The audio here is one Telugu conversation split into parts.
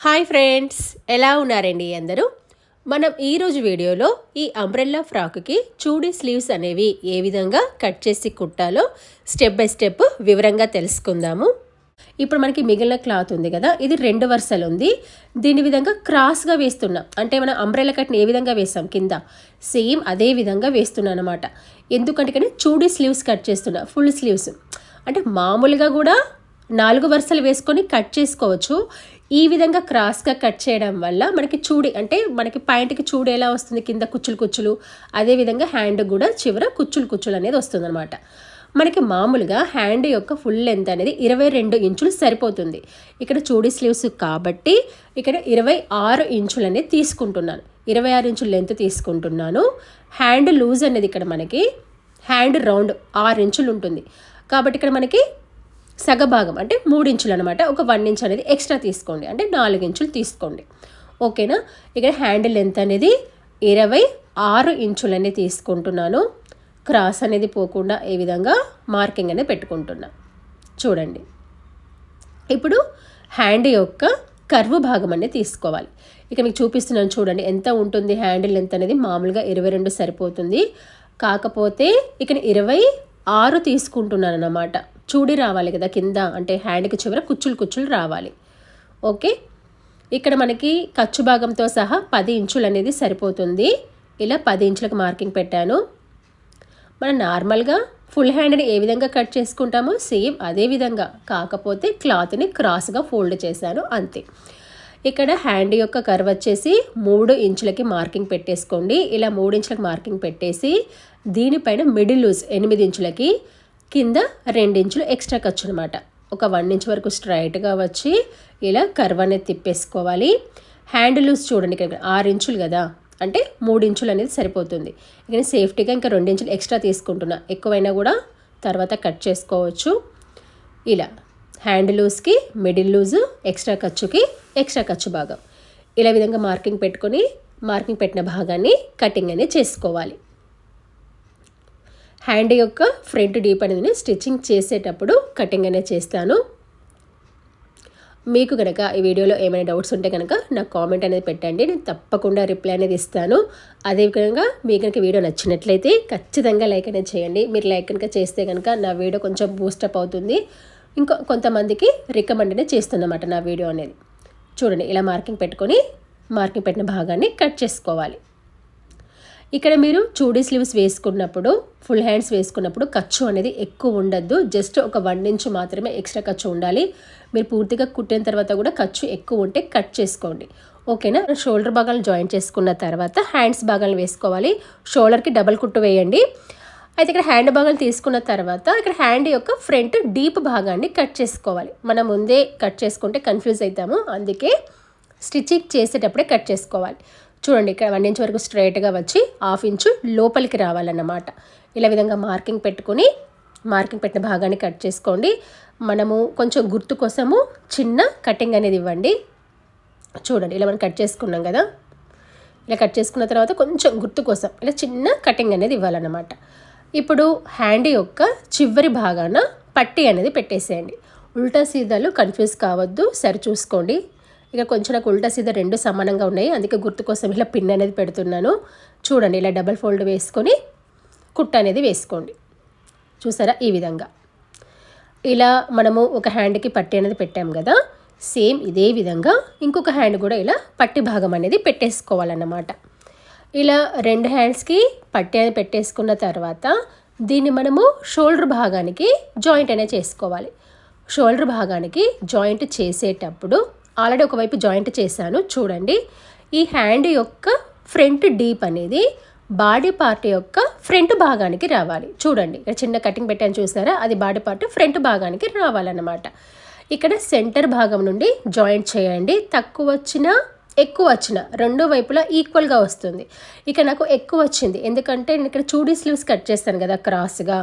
హాయ్ ఫ్రెండ్స్ ఎలా ఉన్నారండి అందరూ? మనం ఈరోజు వీడియోలో ఈ అంబ్రెల్లా ఫ్రాక్కి చూడీ స్లీవ్స్ అనేవి ఏ విధంగా కట్ చేసి కుట్టాలో స్టెప్ బై స్టెప్ వివరంగా తెలుసుకుందాము. ఇప్పుడు మనకి మిగిలిన క్లాత్ ఉంది కదా ఇది రెండు వరుసలు ఉంది. దీని విధంగా క్రాస్గా వేస్తున్నాం అంటే మనం అంబ్రెల్లా కట్ని ఏ విధంగా వేసాం కింద సేమ్ అదే విధంగా వేస్తున్నాను అనమాట ఎందుకంటే కానీ చూడీ స్లీవ్స్ కట్ చేస్తున్నా ఫుల్ స్లీవ్స్. అంటే మామూలుగా కూడా నాలుగు వరుసలు వేసుకొని కట్ చేసుకోవచ్చు. ఈ విధంగా క్రాస్గా కట్ చేయడం వల్ల మనకి చూడి అంటే మనకి పాయింట్కి చూడు ఎలా వస్తుంది? కింద కుచ్చులు కుచ్చులు. అదేవిధంగా హ్యాండ్ కూడా చివర కుచ్చులు కుచ్చులు అనేది వస్తుందన్నమాట. మనకి మామూలుగా హ్యాండ్ యొక్క ఫుల్ లెంత్ అనేది ఇరవై రెండు ఇంచులు సరిపోతుంది. ఇక్కడ చూడి స్లీవ్స్ కాబట్టి ఇక్కడ ఇరవై ఆరు ఇంచులు అనేది తీసుకుంటున్నాను. ఇరవై ఆరు ఇంచుల లెంత్ తీసుకుంటున్నాను. హ్యాండ్ లూజ్ అనేది ఇక్కడ మనకి హ్యాండ్ రౌండ్ ఆరు ఇంచులు ఉంటుంది. కాబట్టి ఇక్కడ మనకి సగభాగం అంటే మూడించులు అనమాట ఒక వన్ ఇంచ్ అనేది ఎక్స్ట్రా తీసుకోండి. అంటే నాలుగు ఇంచులు తీసుకోండి. ఓకేనా ఇక్కడ హ్యాండిల్ లెంత్ అనేది ఇరవై ఆరు ఇంచులని తీసుకుంటున్నాను. క్రాస్ అనేది పోకుండా ఏ విధంగా మార్కింగ్ అనేది పెట్టుకుంటున్నా. చూడండి. ఇప్పుడు హ్యాండ్ యొక్క కర్వ్ భాగం అనేది తీసుకోవాలి. ఇక మీకు చూపిస్తున్నాను చూడండి. ఎంత ఉంటుంది హ్యాండిల్ లెంత్ అనేది? మామూలుగా ఇరవై రెండు సరిపోతుంది. కాకపోతే ఇక్కడ ఇరవై ఆరు తీసుకుంటున్నాను అన్నమాట చూడి రావాలి కదా కింద అంటే హ్యాండ్కి చివర కుచ్చులు కుచ్చులు రావాలి. ఓకే? ఇక్కడ మనకి ఖర్చు భాగంతో సహా పది ఇంచులు అనేది సరిపోతుంది. ఇలా పది ఇంచులకు మార్కింగ్ పెట్టాను. మనం నార్మల్గా ఫుల్ హ్యాండ్ని ఏ విధంగా కట్ చేసుకుంటామో సేమ్ అదే విధంగా. కాకపోతే క్లాత్ని క్రాస్గా ఫోల్డ్ చేశాను అంతే. ఇక్కడ హ్యాండ్ యొక్క కర్వ్ వచ్చేసి మూడు ఇంచులకి మార్కింగ్ పెట్టేసుకోండి. ఇలా మూడు ఇంచులకి మార్కింగ్ పెట్టేసి దీనిపైన మిడిల్ లూజ్ ఎనిమిది ఇంచులకి కింద ఇంచులు ఎక్స్ట్రా ఖర్చు అనమాట ఒక వన్ ఇంచ్ వరకు స్ట్రైట్గా వచ్చి ఇలా కర్వ్ అనేది తిప్పేసుకోవాలి. హ్యాండ్ లూజ్ చూడండి ఇక్కడ ఆరు ఇంచులు కదా. అంటే మూడు ఇంచులు అనేది సరిపోతుంది. ఇక సేఫ్టీగా ఇంకా రెండు ఇంచులు ఎక్స్ట్రా తీసుకుంటున్నా. ఎక్కువైనా కూడా తర్వాత కట్ చేసుకోవచ్చు. ఇలా హ్యాండ్ లూజ్కి మిడిల్ లూజు ఎక్స్ట్రా ఖర్చుకి ఎక్స్ట్రా ఖర్చు భాగం. ఇలా విధంగా మార్కింగ్ పెట్టుకొని మార్కింగ్ పెట్టిన భాగాన్ని కటింగ్ అనేది చేసుకోవాలి. హ్యాండ్ యొక్క ఫ్రంట్ డీప్ అనేది స్టిచ్చింగ్ చేసేటప్పుడు కటింగ్ అనేది చేస్తాను. మీకు కనుక ఈ వీడియోలో ఏమైనా డౌట్స్ ఉంటే కనుక నాకు కామెంట్ అనేది పెట్టండి. నేను తప్పకుండా రిప్లై అనేది ఇస్తాను. అదేవిధంగా మీకు కనుక వీడియో నచ్చినట్లయితే ఖచ్చితంగా లైక్ అనేది చేయండి. మీరు లైక్ కనుక చేస్తే కనుక నా వీడియో కొంచెం బూస్టప్ అవుతుంది. ఇంకో కొంతమందికి రికమెండ్ అనేది చేస్తుందన్నమాట నా వీడియో అనేది. చూడండి ఇలా మార్కింగ్ పెట్టుకొని మార్కింగ్ పెట్టిన భాగాన్ని కట్ చేసుకోవాలి. ఇక్కడ మీరు చూడీ స్లీవ్స్ వేసుకున్నప్పుడు ఫుల్ హ్యాండ్స్ వేసుకున్నప్పుడు ఖర్చు అనేది ఎక్కువ ఉండద్దు. జస్ట్ ఒక వన్ ఇంచ్ మాత్రమే ఎక్స్ట్రా ఖర్చు ఉండాలి. మీరు పూర్తిగా కుట్టిన తర్వాత కూడా ఖర్చు ఎక్కువ ఉంటే కట్ చేసుకోండి. ఓకేనా షోల్డర్ భాగాలను జాయిన్ చేసుకున్న తర్వాత హ్యాండ్స్ భాగాలను వేసుకోవాలి. షోల్డర్కి డబల్ కుట్టు వేయండి. అయితే ఇక్కడ హ్యాండ్ భాగాలు తీసుకున్న తర్వాత ఇక్కడ హ్యాండ్ యొక్క ఫ్రంట్ డీప్ భాగాన్ని కట్ చేసుకోవాలి. మనం ముందే కట్ చేసుకుంటే కన్ఫ్యూజ్ అవుతాము. అందుకే స్టిచ్చింగ్ చేసేటప్పుడే కట్ చేసుకోవాలి. చూడండి ఇక్కడ వన్ ఇంచ్ వరకు స్ట్రైట్గా వచ్చి హాఫ్ ఇంచు లోపలికి రావాలన్నమాట. ఇలా విధంగా మార్కింగ్ పెట్టుకొని మార్కింగ్ పెట్టిన భాగాన్ని కట్ చేసుకోండి. మనము కొంచెం గుర్తు కోసము చిన్న కటింగ్ అనేది ఇవ్వండి. చూడండి ఇలా మనం కట్ చేసుకున్నాం కదా. ఇలా కట్ చేసుకున్న తర్వాత కొంచెం గుర్తు కోసం ఇలా చిన్న కటింగ్ అనేది ఇవ్వాలన్నమాట. ఇప్పుడు హ్యాండ్ యొక్క చివరి భాగాన పట్టి అనేది పెట్టేసేయండి. ఉల్టా సీదాలు కన్ఫ్యూజ్ కావద్దు సరి చూసుకోండి. ఇక కొంచెం నాకు ఉల్టా సీదా రెండు సమానంగా ఉన్నాయి. అందుకే గుర్తు కోసం ఇలా పిన్ అనేది పెడుతున్నాను. చూడండి ఇలా డబల్ ఫోల్డ్ వేసుకొని కుట్ట అనేది వేసుకోండి. చూసారా? ఈ విధంగా. ఇలా మనము ఒక హ్యాండ్కి పట్టి అనేది పెట్టాం కదా? సేమ్ ఇదే విధంగా ఇంకొక హ్యాండ్ కూడా ఇలా పట్టి భాగం అనేది పెట్టేసుకోవాలన్నమాట. ఇలా రెండు హ్యాండ్స్కి పట్టి అనేది పెట్టేసుకున్న తర్వాత దీన్ని మనము షోల్డర్ భాగానికి జాయింట్ అనేది చేసుకోవాలి. షోల్డర్ భాగానికి జాయింట్ చేసేటప్పుడు ఆల్రెడీ ఒకవైపు జాయింట్ చేశాను చూడండి. ఈ హ్యాండ్ యొక్క ఫ్రంట్ డీప్ అనేది బాడీ పార్ట్ యొక్క ఫ్రంట్ భాగానికి రావాలి. చూడండి ఇక్కడ చిన్న కటింగ్ పెట్టాను చూసారా? అది బాడీ పార్ట్ ఫ్రంట్ భాగానికి రావాలన్నమాట. ఇక్కడ సెంటర్ భాగం నుండి జాయింట్ చేయండి. తక్కువ వచ్చిన ఎక్కువ వచ్చిన రెండు వైపులా ఈక్వల్గా వస్తుంది. ఇక నాకు ఎక్కువ వచ్చింది. ఎందుకంటే నేను ఇక్కడ చూడీ స్లీవ్స్ కట్ చేస్తాను కదా క్రాస్గా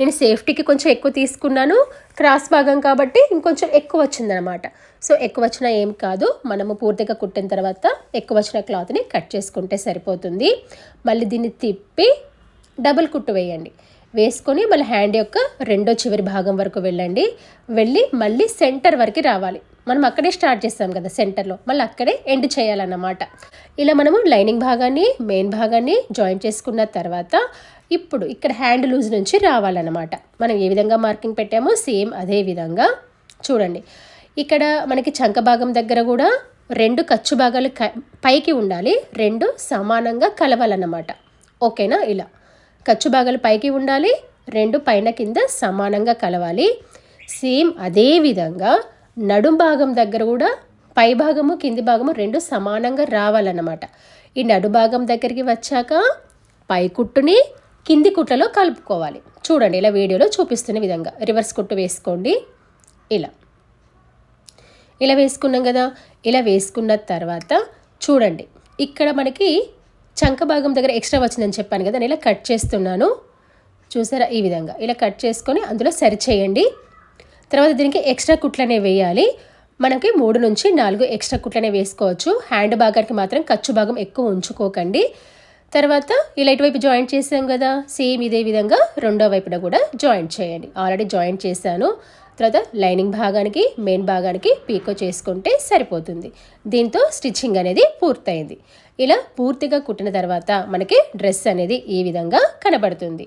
నేను సేఫ్టీకి కొంచెం ఎక్కువ తీసుకున్నాను క్రాస్ భాగం కాబట్టి ఇంకొంచెం ఎక్కువ వచ్చిందనమాట. సో ఎక్కువ వచ్చినా ఏం కాదు. మనము పూర్తిగా కుట్టిన తర్వాత ఎక్కువ వచ్చిన క్లాత్ని కట్ చేసుకుంటే సరిపోతుంది. మళ్ళీ దీన్ని తిప్పి డబుల్ కుట్టు వేయండి. వేసుకొని మళ్ళీ హ్యాండ్ యొక్క రెండో చివరి భాగం వరకు వెళ్ళండి. వెళ్ళి మళ్ళీ సెంటర్ వరకు రావాలి. మనం అక్కడే స్టార్ట్ చేస్తాం కదా సెంటర్లో. మళ్ళీ అక్కడే ఎండ్ చేయాలన్నమాట. ఇలా మనము లైనింగ్ భాగాన్ని మెయిన్ భాగాన్ని జాయిన్ చేసుకున్న తర్వాత ఇప్పుడు ఇక్కడ హ్యాండ్ లూజ్ నుంచి రావాలన్నమాట. మనం ఏ విధంగా మార్కింగ్ పెట్టామో సేమ్ అదే విధంగా చూడండి. ఇక్కడ మనకి చంక భాగం దగ్గర కూడా రెండు ఖర్చు భాగాలు పైకి ఉండాలి రెండు సమానంగా కలవాలన్నమాట. ఓకేనా? ఇలా. ఖర్చు భాగాలు పైకి ఉండాలి రెండు పైన కింద సమానంగా కలవాలి. సేమ్ అదే విధంగా నడుం భాగం దగ్గర కూడా పై భాగము కింది భాగము రెండు సమానంగా రావాలన్నమాట. ఈ నడు భాగం దగ్గరికి వచ్చాక పై కుట్టుని కింది కుట్లలో కలుపుకోవాలి. చూడండి ఇలా వీడియోలో చూపిస్తున్న విధంగా. రివర్స్ కుట్టు వేసుకోండి. ఇలా. ఇలా వేసుకున్నాం కదా. ఇలా వేసుకున్న తర్వాత చూడండి ఇక్కడ మనకి చంక భాగం దగ్గర ఎక్స్ట్రా వచ్చిందని చెప్పాను కదా నేను ఇలా కట్ చేస్తున్నాను. చూసారా ఈ విధంగా? ఇలా కట్ చేసుకొని అందులో సరి చేయండి తర్వాత దీనికి ఎక్స్ట్రా కుట్లనే వేయాలి. మనకి మూడు నుంచి నాలుగు ఎక్స్ట్రా కుట్లనే వేసుకోవచ్చు. హ్యాండ్ భాగానికి మాత్రం ఖర్చు భాగం ఎక్కువ ఉంచుకోకండి. తర్వాత ఇలా ఇటువైపు జాయింట్ చేసాం కదా సేమ్ ఇదే విధంగా రెండో వైపున కూడా జాయింట్ చేయండి. ఆల్రెడీ జాయింట్ చేశాను. తర్వాత లైనింగ్ భాగానికి మెయిన్ భాగానికి పీకో చేసుకుంటే సరిపోతుంది. దీంతో స్టిచ్చింగ్ అనేది పూర్తయింది. ఇలా పూర్తిగా కుట్టిన తర్వాత మనకి డ్రెస్ అనేది ఈ విధంగా కనబడుతుంది.